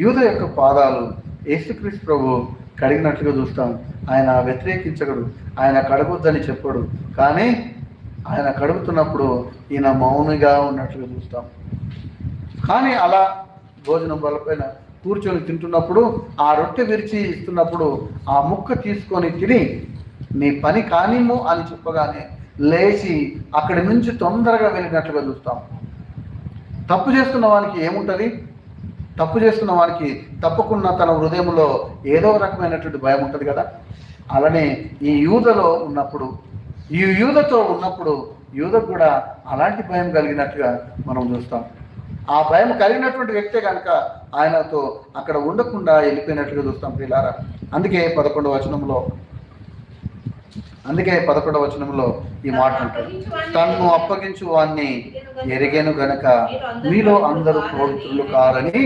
యూద యొక్క పాదాలు యేసుక్రీస్తు ప్రభు కడిగినట్లుగా చూస్తాం. ఆయన వ్యతిరేకించగడు ఆయన కడగొద్దని చెప్పడు. కానీ ఆయన కడుగుతున్నప్పుడు ఈయన మౌనిగా ఉన్నట్లుగా చూస్తాం. కానీ అలా భోజనం బలపైన కూర్చొని తింటున్నప్పుడు ఆ రొట్టె విరిచి ఇస్తున్నప్పుడు ఆ ముక్క తీసుకొని తిని నీ పని కానిము అని చెప్పగానే లేచి అక్కడి నుంచి తొందరగా వెళ్ళినట్లుగా చూస్తాం. తప్పు చేస్తున్న వానికి ఏముంటుంది? తప్పు చేస్తున్న వారికి తప్పకుండా తన హృదయంలో ఏదో ఒక రకమైనటువంటి భయం ఉంటుంది కదా? అలానే ఈ యూదలో ఉన్నప్పుడు ఈ యూదతో ఉన్నప్పుడు యూదకు కూడా అలాంటి భయం కలిగినట్టుగా మనం చూస్తాం. ఆ భయం కలిగినటువంటి వ్యక్తే కనుక ఆయనతో అక్కడ ఉండకుండా వెళ్ళిపోయినట్లుగా చూస్తాం పిల్లారా అందుకే పదకొండవ వచనంలో అందుకే పదకొండవ వచనంలో ఈ మాట ఉంటుంది తన్ను అప్పగించు వాణ్ణి ఎరిగేను గనక మీలో అందరూ పవిత్రులు కారని